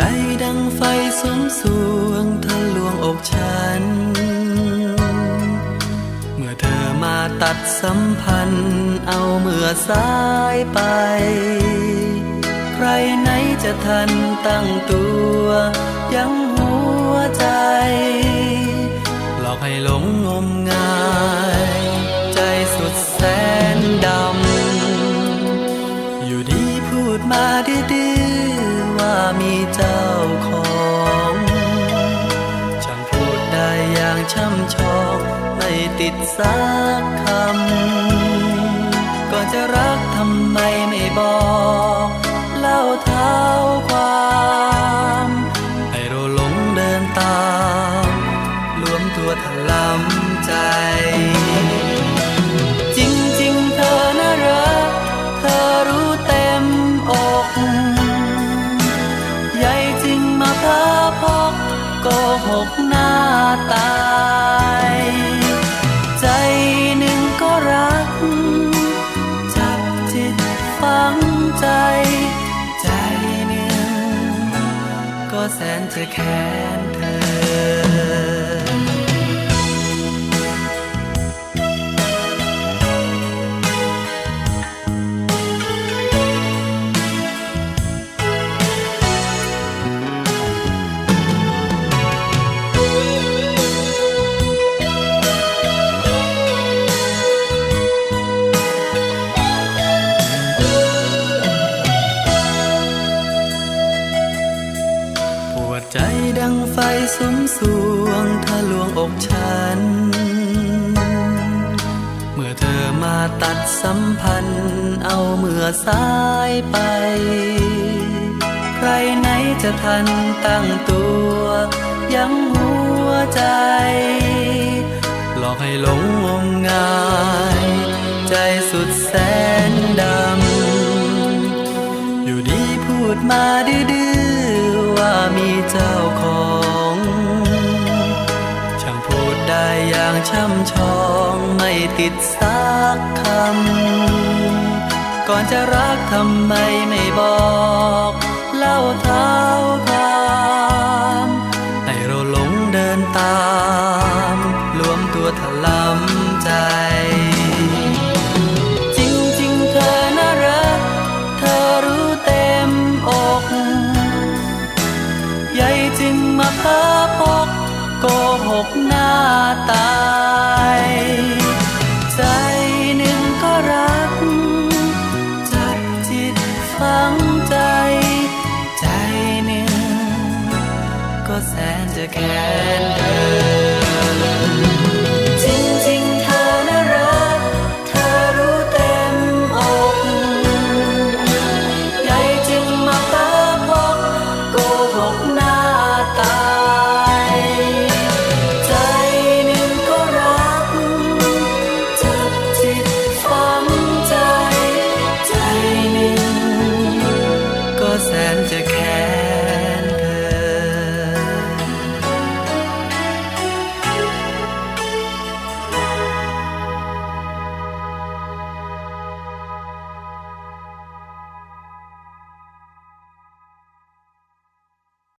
ใจดังไฟสมสวงทะลวงอกฉัน เมื่อเธอมาตัดสัมพันธ์ เอาเมื่อสายไป ใครไหนจะทันตั้งตัว ยังหัวใจ หลอกให้หลงงมงาย มีเจ้าของช่างพูดได้อย่างช่ำชองไม่ติดสักคำก่อนจะรักทำไมไม่บอก เล่าเท้า หกหน้าตายใจหนึ่งก็รัก จับจิตฝังใจ ใจหนึ่งก็แสนจะแค้นเธอ สมสวงทะลวงอกฉัน เมื่อเธอมาตัดสัมพันธ์ เอาเมื่อสายไป ใครไหนจะทันตั้งตัว ยังหัวใจ หลอกให้หลงงมงาย ใจสุดแสนดำ อยู่ดีพูดมาดื้อว่ามีเจ้า ช่ำชองไม่ติดสักคำ ก่อนจะรักทำไมไม่บอก เล่าเท้าความให้เราหลงเดินตามรวมตัวถลำใจจ ใจห